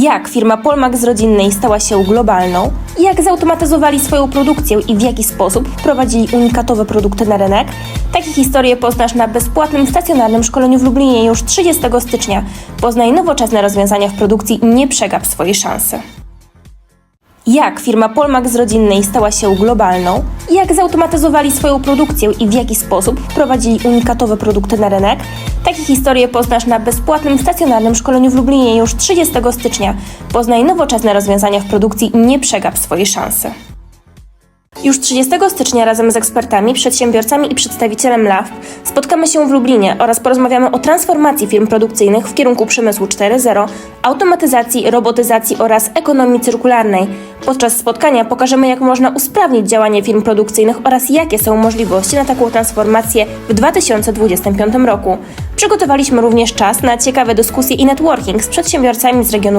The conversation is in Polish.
Jak firma Polmak z rodzinnej stała się globalną, jak zautomatyzowali swoją produkcję i w jaki sposób wprowadzili unikatowe produkty na rynek, takie historie poznasz na bezpłatnym stacjonarnym szkoleniu w Lublinie już 30 stycznia. Poznaj nowoczesne rozwiązania w produkcji i nie przegap swojej szansy. Jak firma Polmak z rodzinnej stała się globalną, jak zautomatyzowali swoją produkcję i w jaki sposób wprowadzili unikatowe produkty na rynek, takie historie poznasz na bezpłatnym stacjonarnym szkoleniu w Lublinie już 30 stycznia. Poznaj nowoczesne rozwiązania w produkcji i nie przegap swojej szansy. Już 30 stycznia razem z ekspertami, przedsiębiorcami i przedstawicielem LAW spotkamy się w Lublinie oraz porozmawiamy o transformacji firm produkcyjnych w kierunku przemysłu 4.0, automatyzacji, robotyzacji oraz ekonomii cyrkularnej. Podczas spotkania pokażemy, jak można usprawnić działanie firm produkcyjnych oraz jakie są możliwości na taką transformację w 2025 roku. Przygotowaliśmy również czas na ciekawe dyskusje i networking z przedsiębiorcami z regionu